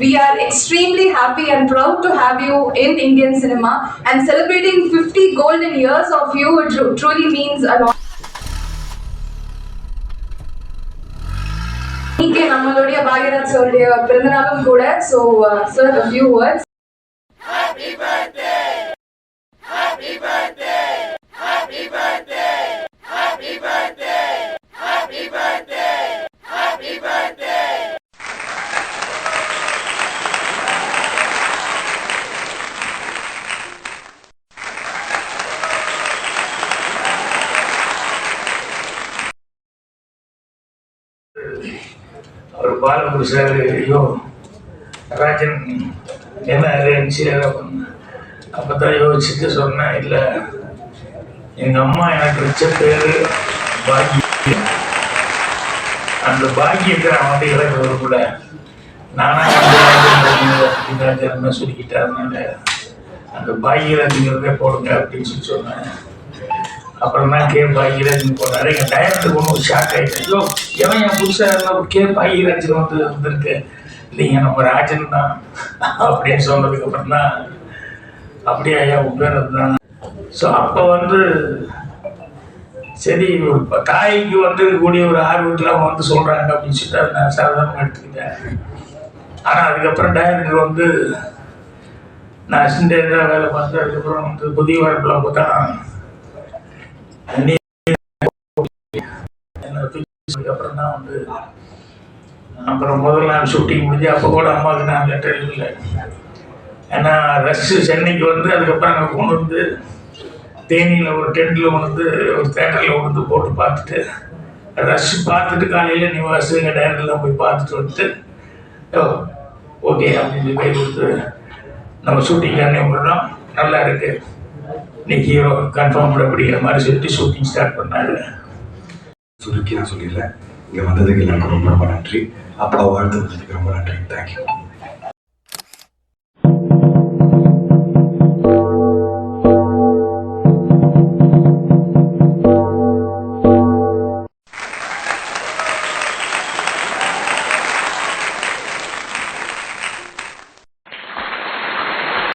we are extremely happy and proud to have you in Indian cinema and celebrating 50 golden years of you. It tru- truly means a lot. இன்னைக்கு நம்மளுடைய பாக்யராஜ் சாருடைய பிறந்தநாளும் கூட so sir a few our Balaguru sir ஐயோ ராஜன் என்ன இருந்துச்சு? அப்படின்னு அப்போ தான் யோசிச்சுட்டு சொன்னேன் இல்லை எங்கள் அம்மா எனக்கு வச்ச பேர் பாக்கியம் அந்த பாக்கியத்தை அவன் வந்து இழக்க விரும்பல நானா வந்து சொல்லிக்கிட்டாருனால அந்த பாக்கியராஜங்கிறதே போடுங்க அப்படின்னு சொல்லி சொன்னேன். அப்புறம் தான் கே பாகியராஜன் போனாரு எங்கள் டைரக்டருக்கு ஒன்றும் ஷாக் ஆகிட்டேன் ஐயோ எவன் என் புதுசாக இருந்தால் கேப் பாகியராஜன் வந்து வந்திருக்கு? இல்லைங்க நம்ம ராஜன் தான் அப்படின்னு சொன்னதுக்கு அப்புறம் தான் அப்படியே ஐயா உன் தான் ஸோ அப்போ வந்து சரி ஒரு தாய்க்கு வந்து ஒரு ஆர்வத்தில் அவங்க வந்து சொல்கிறாங்க அப்படின்னு சொல்லிட்டு அதை நான் சாதாரணமாக எடுத்துக்கிட்டேன். ஆனால் அதுக்கப்புறம் டைரக்டர் வந்து நான் அசிஸ்டண்டாக வேலை பார்த்து அதுக்கப்புறம் வந்து புதிய வாய்ப்பில் பார்த்தா தான் நீ என்ன தூக்கி அப்புறம் தான் வந்து அப்புறம் முதல் நாள் ஷூட்டிங் முடிஞ்சு அப்போ கூட அம்மாவுக்கு நான் லெட்டர் எழுதல ஏன்னா ரஷ்ஷு சென்னைக்கு வந்து அதுக்கப்புறம் அங்கே கொண்டு வந்து தேனியில் ஒரு டென்ட்டில் வந்து ஒரு தேட்டரில் கொண்டு வந்து போட்டு பார்த்துட்டு ரஷ் பார்த்துட்டு காலையில் நிவாஸ் எங்கள் டேரக்டர்லாம் போய் பார்த்துட்டு வந்துட்டு ஓ ஓகே அப்படின்னு கை கொடுத்து நம்ம ஷூட்டிங் அன்னே நல்லா இருக்குது இன்னைக்கு ஹீரோ கன்ஃபார்ம் அப்படிங்கிற மாதிரி சொல்லிட்டு ஷூட்டிங் ஸ்டார்ட் பண்ணாரு. சுருக்கி நான் சொல்லிடுறேன். இங்கே வந்ததுக்கு எல்லாருக்கும் ரொம்ப ரொம்ப நன்றி. அப்பா வாழ்த்து வந்ததுக்கு ரொம்ப நன்றி. தேங்க்யூ